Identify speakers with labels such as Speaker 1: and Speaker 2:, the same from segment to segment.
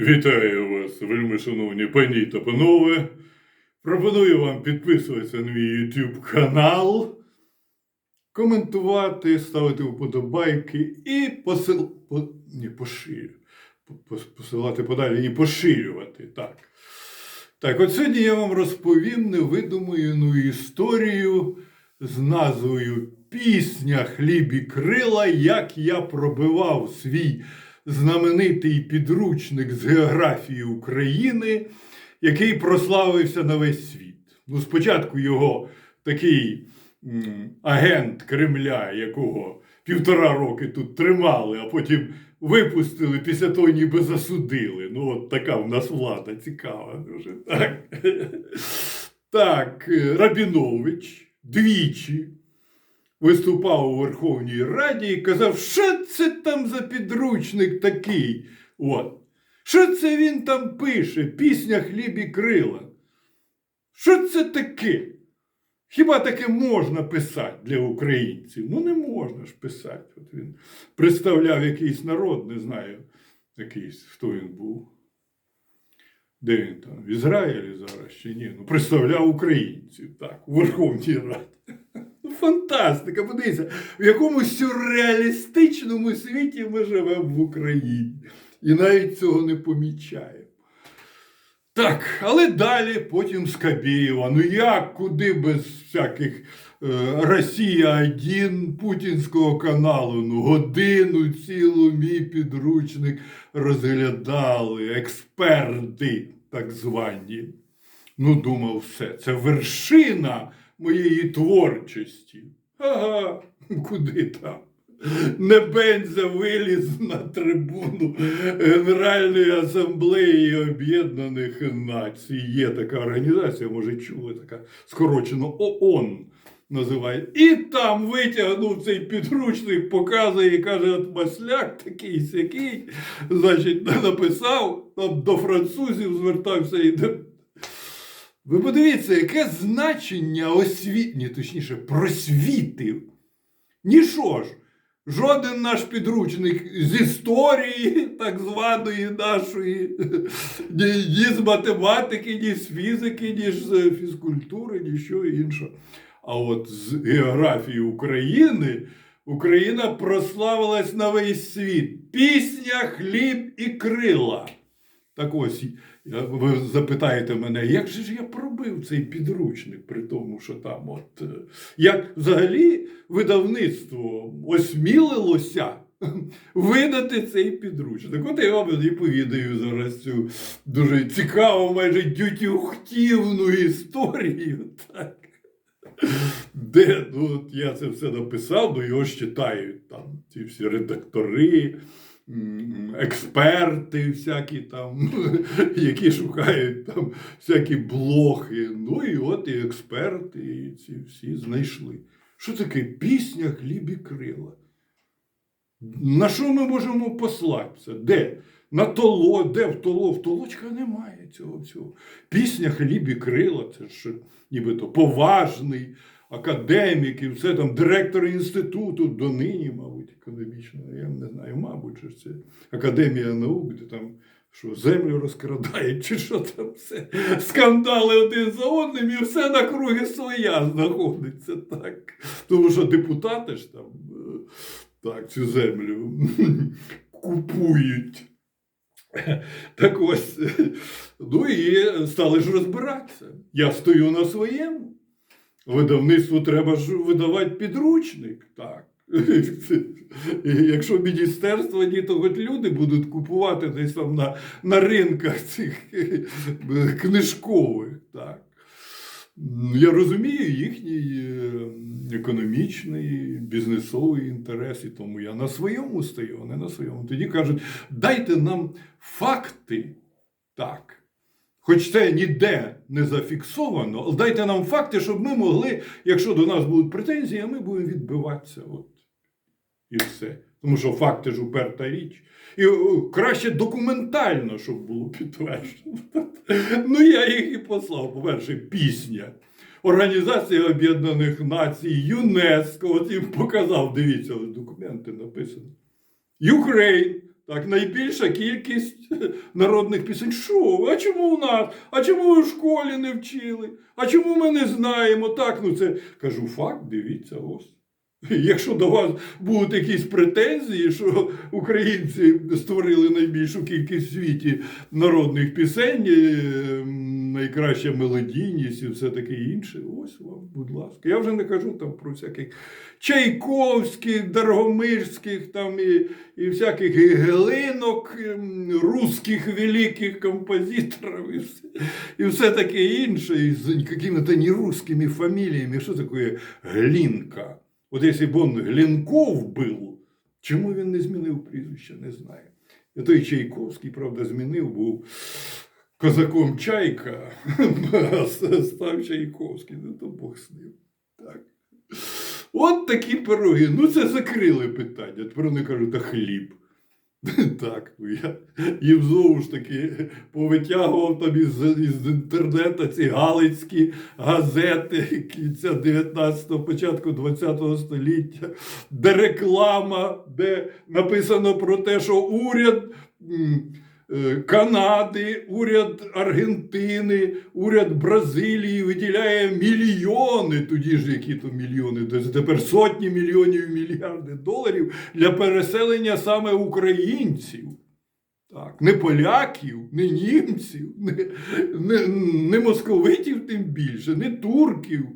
Speaker 1: Вітаю вас, вельми шановні пані та панове. Пропоную вам підписуватися на мій YouTube канал, коментувати, ставити вподобайки і посил... по... Ні, поширю. Посилати подалі, ні, поширювати. Так. Так, от сьогодні я вам розповім невидуману історію з назвою Пісня хліб і крила, як я пробивав свій знаменитий підручник з географії України, який прославився на весь світ. Ну, спочатку його такий м, агент Кремля, якого півтора роки тут тримали, а потім випустили, після того ніби засудили. Ну, от така в нас влада цікава. Дуже. Так, так е, Рабінович двічі виступав у Верховній Раді і казав, що це там за підручник такий. От. Що це він там пише? Пісня хліб і крила. Що це таке? Хіба таке можна писати для українців? Ну не можна ж писати. От він представляв якийсь народ, не знаю, якийсь, хто він був. Де він там? В Ізраїлі зараз чи ні? Ну, представляв українців, так, у Верховній Раді. Фантастика, подивіться, в якому сюрреалістичному світі ми живемо в Україні. І навіть цього не помічаємо. Так, але далі потім Скабєєва. Ну як, куди без всяких е, Росія 1 путінського каналу? Ну, годину цілу мій підручник розглядали, експерти так звані. Ну, думав, все, це вершина моєї творчості. Ага, куди там? Небензя виліз на трибуну Генеральної асамблеї Об'єднаних Націй. Є така організація, може, чули, така скорочено ООН називає. І там витягнув цей підручник, показує і каже, от масляк такий сякий, значить, написав, там до французів звертався і. Ви подивіться, яке значення освітні, точніше, просвіти. Ніщо ж, жоден наш підручник з історії, так званої нашої, ні, ні з математики, ні з фізики, ні з фізкультури, нічого іншого. А от з географії України Україна прославилась на весь світ. Пісня, хліб і крила. Так ось, ви запитаєте мене, як же ж я пробив цей підручник, при тому, що там от. е, Як взагалі видавництво осмілилося видати цей підручник. От я вам і повідаю зараз цю дуже цікаву, майже дютюхтівну історію. Так. Де ну, от я це все написав, ну його ж читають там ці всі редактори, експерти, всякі там, які шукають там всякі блохи. Ну і от і експерти, і ці всі знайшли. Що таке пісня хліб і крила? На що ми можемо послатися? Де? На толо, де в толо? В толочка немає цього всього. Пісня хліб і крила, це ж нібито поважний академік і все там, директор інституту донині, мабуть, економічного, я не знаю, мабуть, же це Академія наук, де там що землю розкрадають, чи що там все. Скандали один за одним, і все на круги своя знаходиться так. Тому що депутати ж там е, так, цю землю купують. Так ось, ну і стали ж розбиратися. Я стою на своєму. Видавництву треба ж видавати підручник. Так. Якщо міністерство, ні, то хоч люди будуть купувати десь там на, на ринках цих книжкових. Так. Я розумію їхній е, економічний, бізнесовий інтерес, і тому я на своєму стою, а не на своєму. Тоді кажуть, дайте нам факти. Так. Хоч це ніде не зафіксовано, але дайте нам факти, щоб ми могли, якщо до нас будуть претензії, ми будемо відбиватися. От. І все. Тому що факти ж уперта річ. І краще документально, щоб було підтверджено. Ну, я їх і послав. По-перше, пісня. Організація Об'єднаних Націй, ЮНЕСКО, от їм показав, дивіться, документи написані. Ukraine, Так, найбільша кількість народних пісень. Що? А чому у нас? А чому ви в школі не вчили? А чому ми не знаємо? Так, ну це кажу факт, дивіться, ось. Якщо до вас будуть якісь претензії, що українці створили найбільшу кількість в світі народних пісень, е, найкраща мелодійність і все таке інше, ось вам, будь ласка. Я вже не кажу там про всяких Чайковських, Даргомирських там і, і всяких Гелинок, ем, русських великих композиторів і все, і все таке інше, і з якими-то нерусскими фаміліями. Що таке Глінка? От якщо б он Глінков був, чому він не змінив прізвище, не знаю. Той Чайковський, правда, змінив, був козаком Чайка, став Чайковський, ну то Бог з ним. Так. От такі пироги. Ну, це закрили питання. Тепер вони кажуть, та хліб. Так, ну я їм знову ж таки повитягував там із, із інтернету ці галицькі газети кінця 19-го, початку 20-го століття, де реклама, де написано про те, що уряд. Е, Канади, уряд Аргентини, уряд Бразилії виділяє мільйони, тоді ж які то мільйони, тепер сотні мільйонів мільярди доларів для переселення саме українців. Так, не поляків, не німців, не, не, не московитів тим більше, не турків,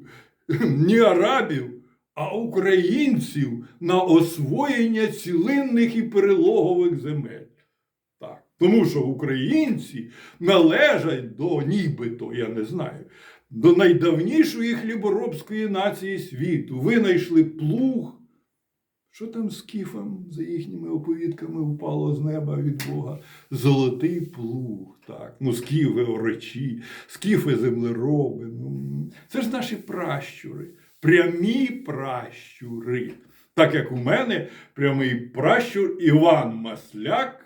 Speaker 1: ні арабів, а українців на освоєння цілинних і перелогових земель. Тому що українці належать до нібито, я не знаю, до найдавнішої хліборобської нації світу. Винайшли плуг. Що там з кіфом, за їхніми оповідками, впало з неба від Бога? Золотий плуг. Так. Ну, скіфи оречі, скіфи землероби. Ну, це ж наші пращури, прямі пращури. Так як у мене прямий пращур Іван Масляк.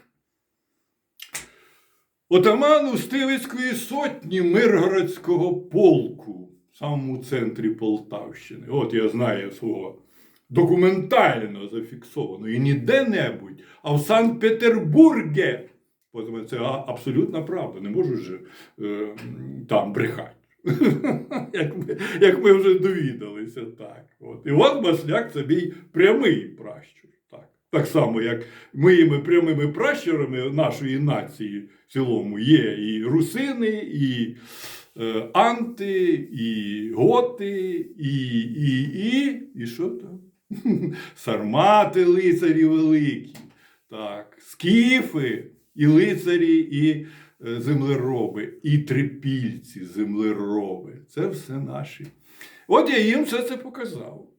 Speaker 1: Отаман Устивицької сотні Миргородського полку в самому центрі Полтавщини. От я знаю свого документально зафіксовано. І не де-небудь, а в Санкт-Петербурге. Бо Це абсолютна правда. Не можу ж е, там брехати. як, ми, як ми вже довідалися, так. От. Іван Масляк це мій прямий пращур. Так. само, як моїми прямими пращурами нашої нації в цілому є і русини, і е, анти, і готи, і, і, і, і що там? Сармати лицарі великі, так, скіфи і лицарі, і е, землероби, і трипільці, землероби. Це все наші. От я їм все це показав.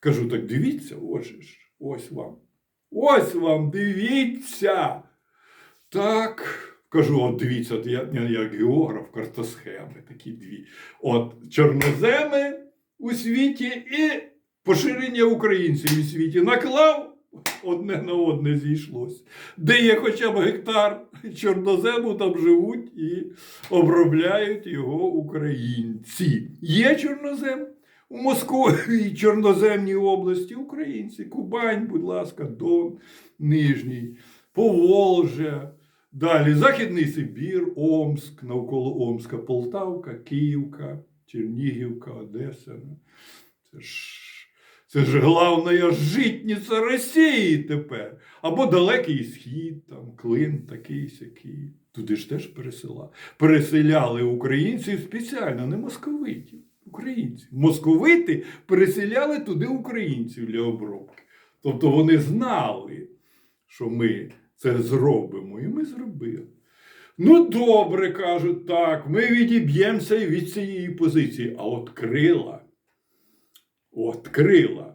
Speaker 1: Кажу, так дивіться, ось ж, ось вам. Ось вам, дивіться. Так. Кажу, от дивіться, от я, я як географ, картосхеми такі дві. От чорноземи у світі і поширення українців у світі. Наклав, одне на одне зійшлось. Де є хоча б гектар чорнозему, там живуть і обробляють його українці. Є чорнозем у Московії, Чорноземній області, українці. Кубань, будь ласка, Дон, Нижній, Поволжя. Далі Західний Сибір, Омск, навколо Омска, Полтавка, Київка, Чернігівка, Одеса. Це ж, це ж головна житниця Росії тепер. Або Далекий Схід, там, Клин, такий сякий. Туди ж теж пересила. Переселяли українців спеціально, не московитів. Українців. Московити переселяли туди українців для обробки. Тобто вони знали, що ми це зробимо, і ми зробили. Ну, добре, кажуть, так, ми відіб'ємося від цієї позиції. А от крила, от крила,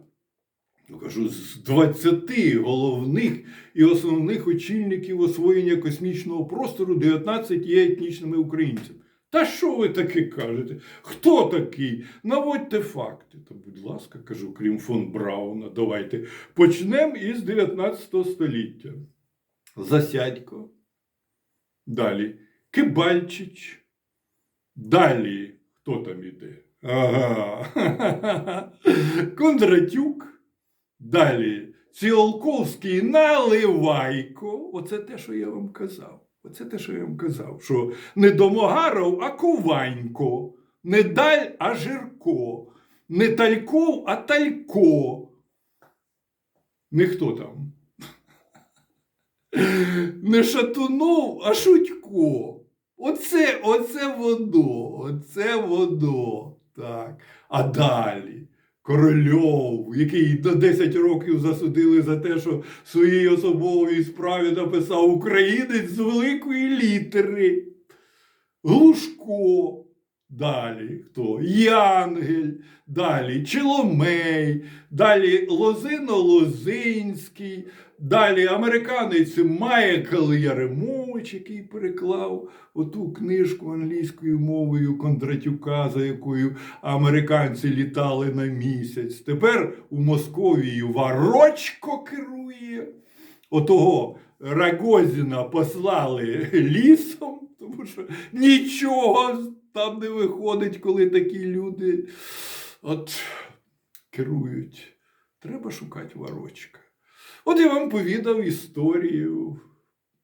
Speaker 1: ну, кажу, з 20 головних і основних очільників освоєння космічного простору 19 є етнічними українцями. Та що ви таке кажете? Хто такий? Наводьте факти. Та, будь ласка, кажу, крім фон Брауна, давайте почнемо із 19 століття. Засядько. Далі Кибальчич. Далі хто там іде? Ага. Кондратюк. Далі Ціолковський наливайко. Оце те, що я вам казав. Оце те, що я вам казав, що не Домогаров, а Кованько, не Даль, а Жирко, не Тальков, а Талько. Не хто там. Не Шатунов, а Шутько. Оце, оце воно, оце воно. Так. А далі Корольов, який до 10 років засудили за те, що в своїй особовій справі написав українець з великої літери. Глушко. Далі хто? Янгель, далі Челомей, далі Лозино-Лозинський, далі американець Майкл Яремович, який переклав оту книжку англійською мовою Кондратюка, за якою американці літали на місяць. Тепер у Московії Варочко керує. Отого Рагозіна послали лісом, тому що нічого там не виходить, коли такі люди от керують. Треба шукати ворочка. От я вам повідав історію.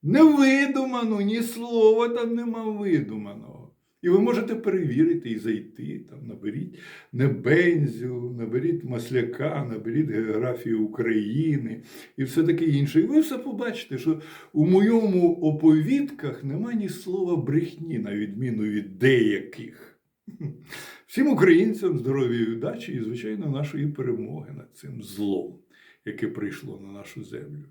Speaker 1: Невидуману, ні слова там нема видуманого. І ви можете перевірити і зайти, там, наберіть Небензю, наберіть Масляка, наберіть географію України і все таке інше. І ви все побачите, що у моєму оповідках нема ні слова брехні, на відміну від деяких. Всім українцям здоров'я і удачі і, звичайно, нашої перемоги над цим злом, яке прийшло на нашу землю.